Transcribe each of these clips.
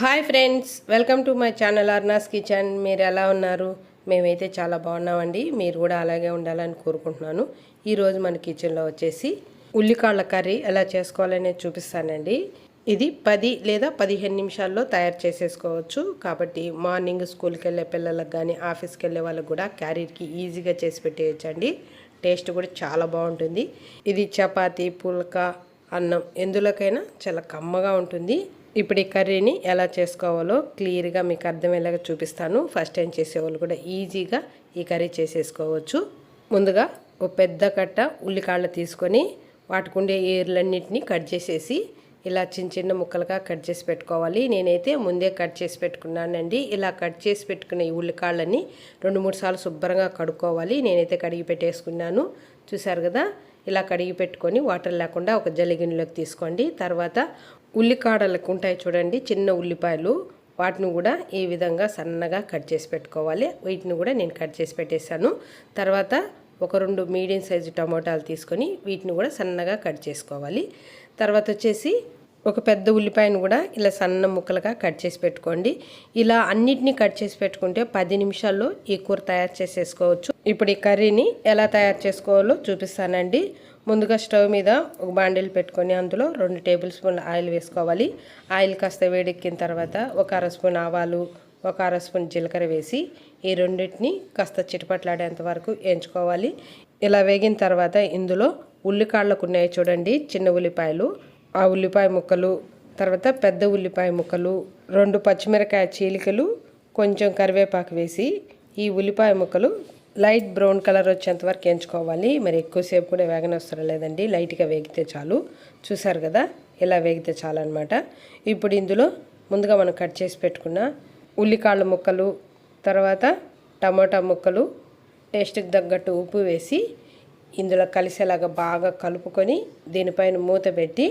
Hi friends welcome to my channel Arna's kitchen. మీరు ఎలా ఉన్నారు? మేమైతే చాలా బాగున్నామండి. మీరు కూడా అలాగే ఉండాలని కోరుకుంటున్నాను. ఈరోజు మన కిచెన్లో వచ్చేసి ఉల్లికాళ్ళ కర్రీ ఎలా చేసుకోవాలనేది చూపిస్తానండి. ఇది పది లేదా పదిహేను నిమిషాల్లో తయారు చేసేసుకోవచ్చు. కాబట్టి మార్నింగ్ స్కూల్కి వెళ్ళే పిల్లలకు కానీ ఆఫీస్కి వెళ్ళే వాళ్ళకి కూడా క్యారీర్కి ఈజీగా చేసి పెట్టేయచ్చండి. టేస్ట్ కూడా చాలా బాగుంటుంది. ఇది చపాతీ పుల్కా అన్నం ఎందులోకైనా చాలా కమ్మగా ఉంటుంది. ఇప్పుడు ఈ కర్రీని ఎలా చేసుకోవాలో క్లియర్గా మీకు అర్థమయ్యేలాగా చూపిస్తాను. ఫస్ట్ టైం చేసేవాళ్ళు కూడా ఈజీగా ఈ కర్రీ చేసేసుకోవచ్చు. ముందుగా ఒక పెద్ద కట్ట ఉల్లికాళ్ళ తీసుకొని వాటికి ఉండే ఏర్లన్నింటినీ కట్ చేసేసి ఇలా చిన్న చిన్న ముక్కలుగా కట్ చేసి పెట్టుకోవాలి. నేనైతే ముందే కట్ చేసి పెట్టుకున్నానండి. ఇలా కట్ చేసి పెట్టుకున్న ఈ ఉల్లికాళ్ళని రెండు మూడు సార్లు శుభ్రంగా కడుక్కోవాలి. నేనైతే కడిగి పెట్టేసుకున్నాను. చూశారు కదా? ఇలా కడిగి పెట్టుకొని వాటర్ లేకుండా ఒక జలిగిన్లోకి తీసుకోండి. తర్వాత ఉల్లికాడలకు ఉంటాయి చూడండి చిన్న ఉల్లిపాయలు. వాటిని కూడా ఈ విధంగా సన్నగా కట్ చేసి పెట్టుకోవాలి. వీటిని కూడా నేను కట్ చేసి పెట్టేశాను. తర్వాత ఒక రెండు మీడియం సైజు టమోటాలు తీసుకొని వీటిని కూడా సన్నగా కట్ చేసుకోవాలి. తర్వాత వచ్చేసి ఒక పెద్ద ఉల్లిపాయను కూడా ఇలా సన్న ముక్కలుగా కట్ చేసి పెట్టుకోండి. ఇలా అన్నిటినీ కట్ చేసి పెట్టుకుంటే పది నిమిషాల్లో ఈ కూర తయారు చేసేసుకోవచ్చు. ఇప్పుడు ఈ కర్రీని ఎలా తయారు చేసుకోవాలో చూపిస్తానండి. ముందుగా స్టవ్ మీద ఒక బాండిల్ పెట్టుకొని అందులో రెండు టేబుల్ స్పూన్ల ఆయిల్ వేసుకోవాలి. ఆయిల్ కాస్త వేడెక్కిన తర్వాత ఒక అర స్పూన్ ఆవాలు ఒక అర స్పూన్ జీలకర్ర వేసి ఈ రెండింటిని కాస్త చిటపట్లాడేంత వరకు ఎంచుకోవాలి ఇలా వేగిన తర్వాత ఇందులో ఉల్లికాళ్ళకు ఉన్నాయి చూడండి చిన్న ఉల్లిపాయలు ఆ ఉల్లిపాయ ముక్కలు తర్వాత పెద్ద ఉల్లిపాయ ముక్కలు రెండు పచ్చిమిరకాయ చీలికలు కొంచెం కరివేపాకు వేసి ఈ ఉల్లిపాయ ముక్కలు లైట్ బ్రౌన్ కలర్ వచ్చేంత వరకు ఎంచుకోవాలి మరి ఎక్కువసేపు కూడా వేగనవసరం లేదండి. లైట్గా వేగితే చాలు. చూసారు కదా? ఇలా వేగితే చాలు అనమాట ఇప్పుడు ఇందులో ముందుగా మనం కట్ చేసి పెట్టుకున్న ఉల్లికాళ్ళ ముక్కలు తర్వాత టమాటా ముక్కలు టేస్ట్కి తగ్గట్టు ఉప్పు వేసి ఇందులో కలిసేలాగా బాగా కలుపుకొని దీనిపైన మూత పెట్టి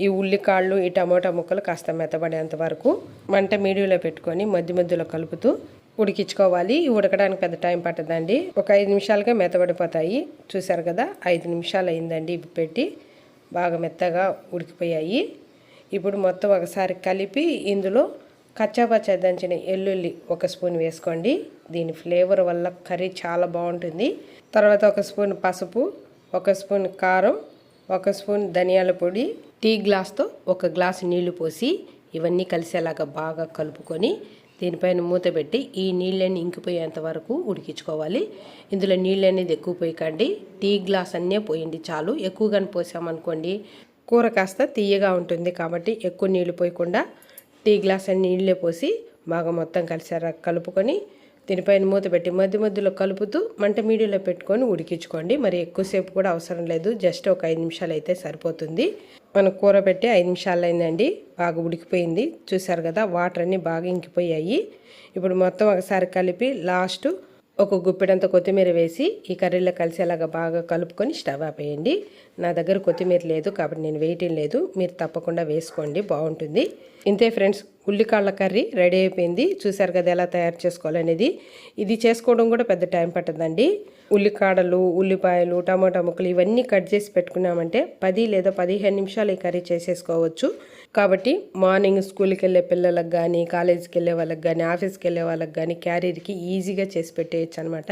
ఈ ఉల్లికాళ్ళు ఈ టమాటా ముక్కలు కాస్త మెత్తబడేంత వరకు మంట మీడియంలో పెట్టుకొని మధ్య మధ్యలో కలుపుతూ ఉడికించుకోవాలి. ఇవి ఉడకడానికి పెద్ద టైం పట్టదండి. ఒక ఐదు నిమిషాలుగా మెత్తబడిపోతాయి. చూసారు కదా ఐదు నిమిషాలు అయిందండి ఇవి పెట్టి బాగా మెత్తగా ఉడికిపోయాయి. ఇప్పుడు మొత్తం ఒకసారి కలిపి ఇందులో కచ్చాపచ్చా దంచిన ఎల్లుల్లి ఒక స్పూన్ వేసుకోండి. దీని ఫ్లేవర్ వల్ల కర్రీ చాలా బాగుంటుంది. తర్వాత ఒక స్పూన్ పసుపు ఒక స్పూన్ కారం ఒక స్పూన్ ధనియాల పొడి టీ గ్లాస్తో ఒక గ్లాస్ నీళ్ళు పోసి ఇవన్నీ కలిసేలాగా బాగా కలుపుకొని దీనిపైన మూత పెట్టి ఈ నీళ్ళని ఇంకిపోయేంత వరకు ఉడికించుకోవాలి. ఇందులో నీళ్ళు అనేది ఎక్కువ పోయకండి. టీ గ్లాస్ అన్నీ పోయండి చాలు. ఎక్కువగానే పోసామనుకోండి కూర కాస్త తీయగా ఉంటుంది కాబట్టి ఎక్కువ నీళ్ళు పోయకుండా టీ గ్లాస్ అన్ని నీళ్ళే పోసి బాగా మొత్తం కలిసారా కలుపుకొని దీనిపైన మూత పెట్టి మధ్య మధ్యలో కలుపుతూ మంట మీడియంలో పెట్టుకొని ఉడికించుకోండి. మరి ఎక్కువసేపు కూడా అవసరం లేదు. జస్ట్ ఒక ఐదు నిమిషాలు అయితే సరిపోతుంది. మనం కూర పెట్టి ఐదు నిమిషాలు అయిందండి. బాగా ఉడికిపోయింది. చూసారు కదా వాటర్ అన్నీ బాగా ఇంకిపోయాయి. ఇప్పుడు మొత్తం ఒకసారి కలిపి లాస్ట్ ఒక గుప్పెడంత కొత్తిమీర వేసి ఈ కర్రీలో కలిసేలాగా బాగా కలుపుకొని స్టవ్ ఆపేయండి నా దగ్గర కొత్తిమీర లేదు కాబట్టి నేను వేయటం లేదు. మీరు తప్పకుండా వేసుకోండి. బాగుంటుంది. ఇంతే ఫ్రెండ్స్. ఉల్లికాళ్ళ కర్రీ రెడీ అయిపోయింది. చూశారు కదా ఎలా తయారు చేసుకోవాలనేది. ఇది చేసుకోవడం కూడా పెద్ద టైం పట్టదండి. ఉల్లికాడలు ఉల్లిపాయలు టమాటా ముక్కలు ఇవన్నీ కట్ చేసి పెట్టుకున్నామంటే పది లేదా పదిహేను నిమిషాలు ఈ కర్రీ చేసేసుకోవచ్చు. కాబట్టి మార్నింగ్ స్కూల్కి వెళ్ళే పిల్లలకు కానీ కాలేజీకి వెళ్ళే వాళ్ళకి కానీ ఆఫీస్కి వెళ్ళే వాళ్ళకి కానీ క్యారీర్కి ఈజీగా చేసి పెట్టేయచ్చు అనమాట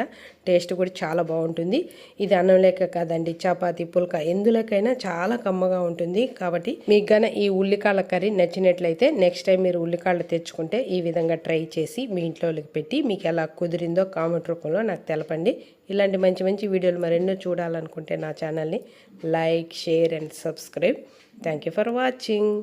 టేస్ట్ కూడా చాలా బాగుంటుంది. ఇది అన్నం లేక కాదండి చపాతి పుల్క ఎందులోకైనా చాలా కమ్మగా ఉంటుంది. కాబట్టి మీకు గన ఈ ఉల్లికాళ్ళ కర్రీ నచ్చినట్లయితే నెక్స్ట్ టైం మీరు ఉల్లికాళ్ళు తెచ్చుకుంటే ఈ విధంగా ట్రై చేసి మీ ఇంట్లోకి పెట్టి మీకు ఎలా కుదిరిందో కామెంట్ రూపంలో నాకు తెలపండి. ఇలాంటి మంచి మంచి వీడియోలు మరెన్నో చూడాలనుకుంటే నా ఛానల్ని like share and subscribe. Thank you for watching